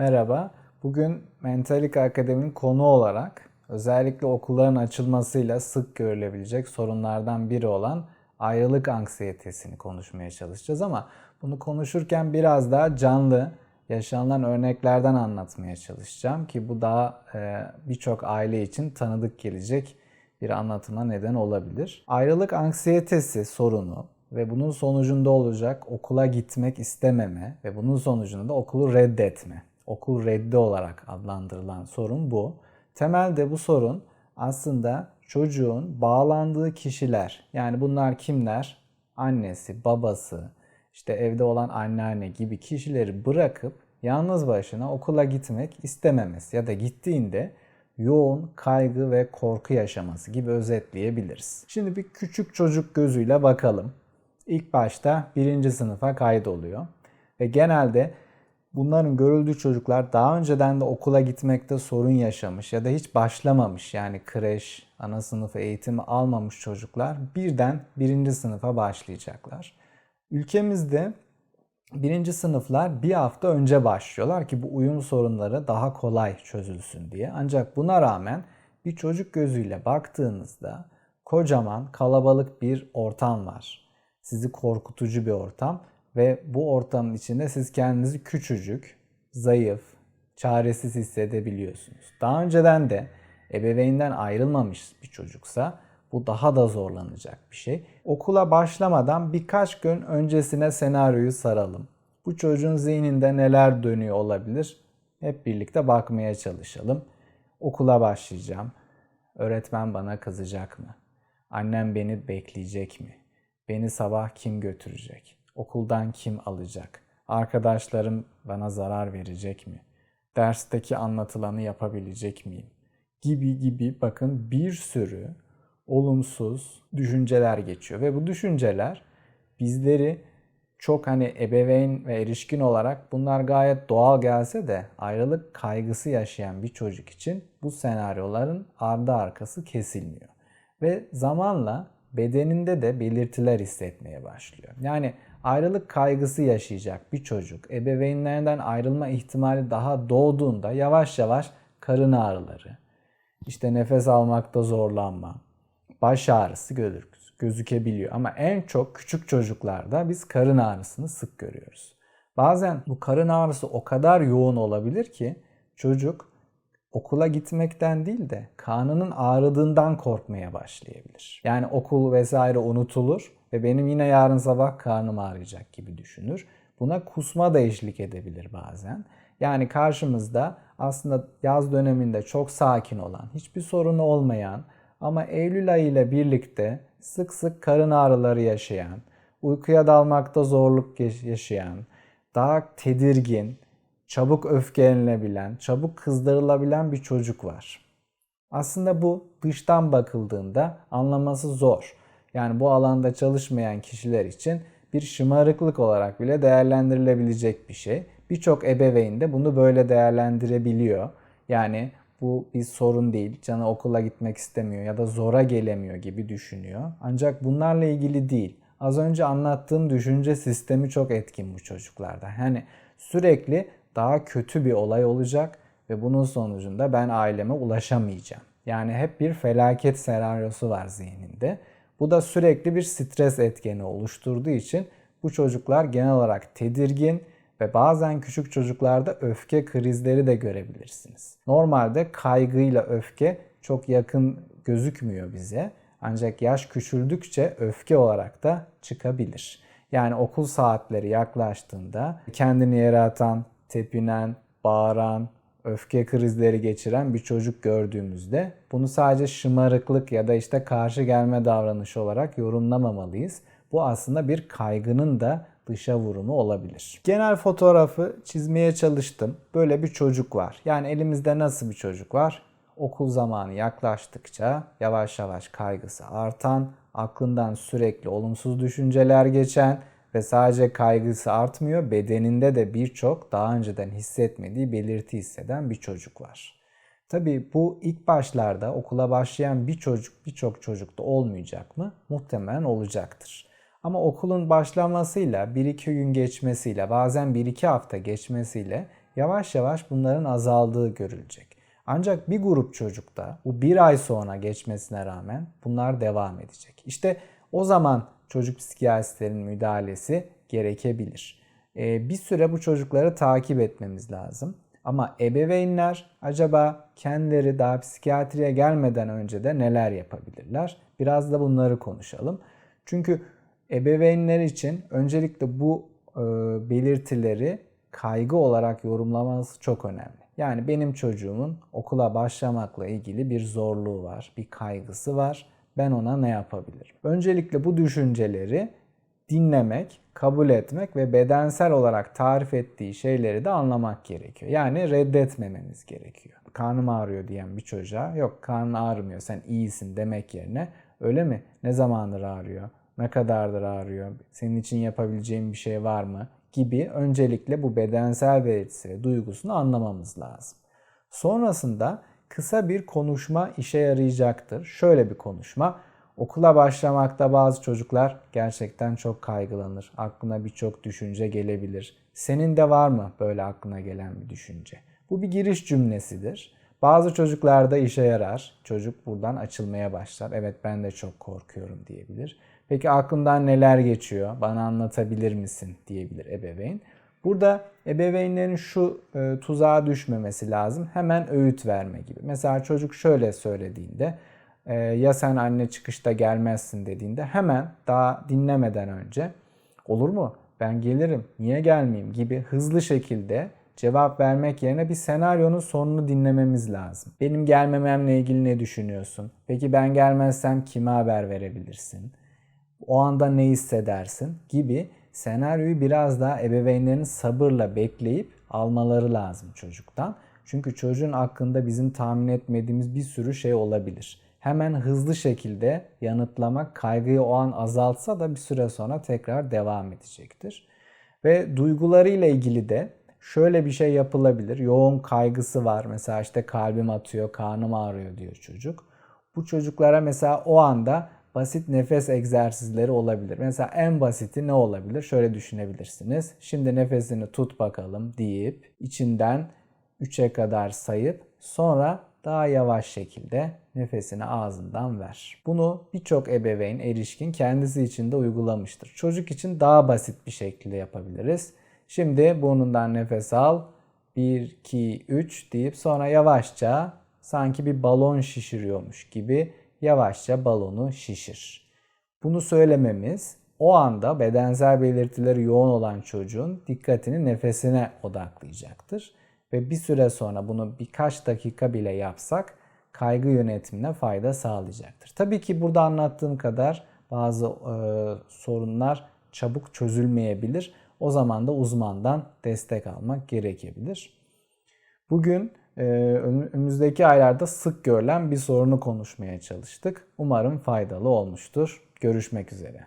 Merhaba. Bugün Mentalik Akademi'nin konu olarak özellikle okulların açılmasıyla sık görülebilecek sorunlardan biri olan ayrılık anksiyetesini konuşmaya çalışacağız ama bunu konuşurken biraz daha canlı yaşanılan örneklerden anlatmaya çalışacağım ki bu daha e, birçok aile için tanıdık gelecek bir anlatıma neden olabilir. Ayrılık anksiyetesi sorunu ve bunun sonucunda olacak okula gitmek istememe ve bunun sonucunda da okulu reddetme. Okul reddi olarak adlandırılan sorun bu. Temelde bu sorun aslında çocuğun bağlandığı kişiler yani bunlar kimler? Annesi, babası, işte evde olan anneanne gibi kişileri bırakıp yalnız başına okula gitmek istememesi ya da gittiğinde yoğun kaygı ve korku yaşaması gibi özetleyebiliriz. Şimdi bir küçük çocuk gözüyle bakalım. İlk başta birinci sınıfa kaydoluyor ve genelde bunların görüldüğü çocuklar daha önceden de okula gitmekte sorun yaşamış ya da hiç başlamamış yani kreş, ana sınıf eğitimi almamış çocuklar birden birinci sınıfa başlayacaklar. Ülkemizde birinci sınıflar bir hafta önce başlıyorlar ki bu uyum sorunları daha kolay çözülsün diye. Ancak buna rağmen bir çocuk gözüyle baktığınızda kocaman kalabalık bir ortam var. Sizi korkutucu bir ortam ve bu ortamın içinde siz kendinizi küçücük, zayıf, çaresiz hissedebiliyorsunuz. Daha önceden de ebeveynden ayrılmamış bir çocuksa bu daha da zorlanacak bir şey. Okula başlamadan birkaç gün öncesine senaryoyu saralım. Bu çocuğun zihninde neler dönüyor olabilir? Hep birlikte bakmaya çalışalım. Okula başlayacağım. Öğretmen bana kızacak mı? Annem beni bekleyecek mi? Beni sabah kim götürecek? Okuldan kim alacak? Arkadaşlarım bana zarar verecek mi? Dersteki anlatılanı yapabilecek miyim? Gibi gibi bakın bir sürü olumsuz düşünceler geçiyor ve bu düşünceler bizleri çok hani ebeveyn ve erişkin olarak bunlar gayet doğal gelse de ayrılık kaygısı yaşayan bir çocuk için bu senaryoların ardı arkası kesilmiyor. Ve zamanla bedeninde de belirtiler hissetmeye başlıyor. Yani ayrılık kaygısı yaşayacak bir çocuk ebeveynlerinden ayrılma ihtimali daha doğduğunda yavaş yavaş karın ağrıları, işte nefes almakta zorlanma, baş ağrısı gözükebiliyor. Ama en çok küçük çocuklarda biz karın ağrısını sık görüyoruz. Bazen bu karın ağrısı o kadar yoğun olabilir ki çocuk okula gitmekten değil de karnının ağrıdığından korkmaya başlayabilir. Yani okul vesaire unutulur ve benim yine yarın sabah karnım ağrıyacak gibi düşünür. Buna kusma da eşlik edebilir bazen. Yani karşımızda aslında yaz döneminde çok sakin olan, hiçbir sorunu olmayan ama Eylül ayı ile birlikte sık sık karın ağrıları yaşayan, uykuya dalmakta zorluk yaşayan, daha tedirgin, çabuk öfkelenebilen, çabuk kızdırılabilen bir çocuk var. Aslında bu dıştan bakıldığında anlaması zor. Yani bu alanda çalışmayan kişiler için bir şımarıklık olarak bile değerlendirilebilecek bir şey. Birçok ebeveyn de bunu böyle değerlendirebiliyor. Yani bu bir sorun değil. Canı okula gitmek istemiyor ya da zora gelemiyor gibi düşünüyor. Ancak bunlarla ilgili değil. Az önce anlattığım düşünce sistemi çok etkin bu çocuklarda. Yani sürekli daha kötü bir olay olacak ve bunun sonucunda ben aileme ulaşamayacağım. Yani hep bir felaket senaryosu var zihninde. Bu da sürekli bir stres etkeni oluşturduğu için bu çocuklar genel olarak tedirgin ve bazen küçük çocuklarda öfke krizleri de görebilirsiniz. Normalde kaygıyla öfke çok yakın gözükmüyor bize. Ancak yaş küçüldükçe öfke olarak da çıkabilir. Yani okul saatleri yaklaştığında kendini yere atan, tepinen, bağıran, öfke krizleri geçiren bir çocuk gördüğümüzde bunu sadece şımarıklık ya da işte karşı gelme davranışı olarak yorumlamamalıyız. Bu aslında bir kaygının da dışa vurumu olabilir. Genel fotoğrafı çizmeye çalıştım. Böyle bir çocuk var. Yani elimizde nasıl bir çocuk var? Okul zamanı yaklaştıkça yavaş yavaş kaygısı artan, aklından sürekli olumsuz düşünceler geçen ve sadece kaygısı artmıyor, bedeninde de birçok daha önceden hissetmediği belirti hisseden bir çocuk var. Tabii bu ilk başlarda okula başlayan bir çocuk birçok çocukta olmayacak mı? Muhtemelen olacaktır. Ama okulun başlamasıyla 1-2 gün geçmesiyle bazen 1-2 hafta geçmesiyle yavaş yavaş bunların azaldığı görülecek. Ancak bir grup çocukta bu bir ay sonra geçmesine rağmen bunlar devam edecek. İşte o zaman çocuk psikiyatristlerin müdahalesi gerekebilir. Ee, bir süre bu çocukları takip etmemiz lazım. Ama ebeveynler acaba kendileri daha psikiyatriye gelmeden önce de neler yapabilirler? Biraz da bunları konuşalım. Çünkü ebeveynler için öncelikle bu e, belirtileri kaygı olarak yorumlaması çok önemli. Yani benim çocuğumun okula başlamakla ilgili bir zorluğu var, bir kaygısı var. Ben ona ne yapabilirim? Öncelikle bu düşünceleri dinlemek, kabul etmek ve bedensel olarak tarif ettiği şeyleri de anlamak gerekiyor. Yani reddetmememiz gerekiyor. Karnım ağrıyor diyen bir çocuğa yok karnın ağrımıyor sen iyisin demek yerine öyle mi? Ne zamandır ağrıyor? Ne kadardır ağrıyor? Senin için yapabileceğim bir şey var mı? Gibi öncelikle bu bedensel belirtisi ve duygusunu anlamamız lazım. Sonrasında kısa bir konuşma işe yarayacaktır. Şöyle bir konuşma. Okula başlamakta bazı çocuklar gerçekten çok kaygılanır. Aklına birçok düşünce gelebilir. Senin de var mı böyle aklına gelen bir düşünce? Bu bir giriş cümlesidir. Bazı çocuklarda işe yarar. Çocuk buradan açılmaya başlar. Evet ben de çok korkuyorum diyebilir. Peki aklından neler geçiyor? Bana anlatabilir misin diyebilir ebeveyn. Burada ebeveynlerin şu e, tuzağa düşmemesi lazım. Hemen öğüt verme gibi. Mesela çocuk şöyle söylediğinde e, ya sen anne çıkışta gelmezsin dediğinde hemen daha dinlemeden önce olur mu? Ben gelirim. Niye gelmeyeyim gibi hızlı şekilde cevap vermek yerine bir senaryonun sonunu dinlememiz lazım. Benim gelmememle ilgili ne düşünüyorsun? Peki ben gelmezsem kime haber verebilirsin? O anda ne hissedersin? gibi senaryoyu biraz daha ebeveynlerin sabırla bekleyip almaları lazım çocuktan. Çünkü çocuğun aklında bizim tahmin etmediğimiz bir sürü şey olabilir. Hemen hızlı şekilde yanıtlamak kaygıyı o an azaltsa da bir süre sonra tekrar devam edecektir. Ve duygularıyla ilgili de şöyle bir şey yapılabilir. Yoğun kaygısı var. Mesela işte kalbim atıyor, karnım ağrıyor diyor çocuk. Bu çocuklara mesela o anda basit nefes egzersizleri olabilir. Mesela en basiti ne olabilir? Şöyle düşünebilirsiniz. Şimdi nefesini tut bakalım deyip içinden 3'e kadar sayıp sonra daha yavaş şekilde nefesini ağzından ver. Bunu birçok ebeveyn, erişkin kendisi için de uygulamıştır. Çocuk için daha basit bir şekilde yapabiliriz. Şimdi burnundan nefes al. 1, 2, 3 deyip sonra yavaşça sanki bir balon şişiriyormuş gibi yavaşça balonu şişir. Bunu söylememiz o anda bedensel belirtileri yoğun olan çocuğun dikkatini nefesine odaklayacaktır. Ve bir süre sonra bunu birkaç dakika bile yapsak kaygı yönetimine fayda sağlayacaktır. Tabii ki burada anlattığım kadar bazı e, sorunlar çabuk çözülmeyebilir. O zaman da uzmandan destek almak gerekebilir. Bugün önümüzdeki aylarda sık görülen bir sorunu konuşmaya çalıştık. Umarım faydalı olmuştur. Görüşmek üzere.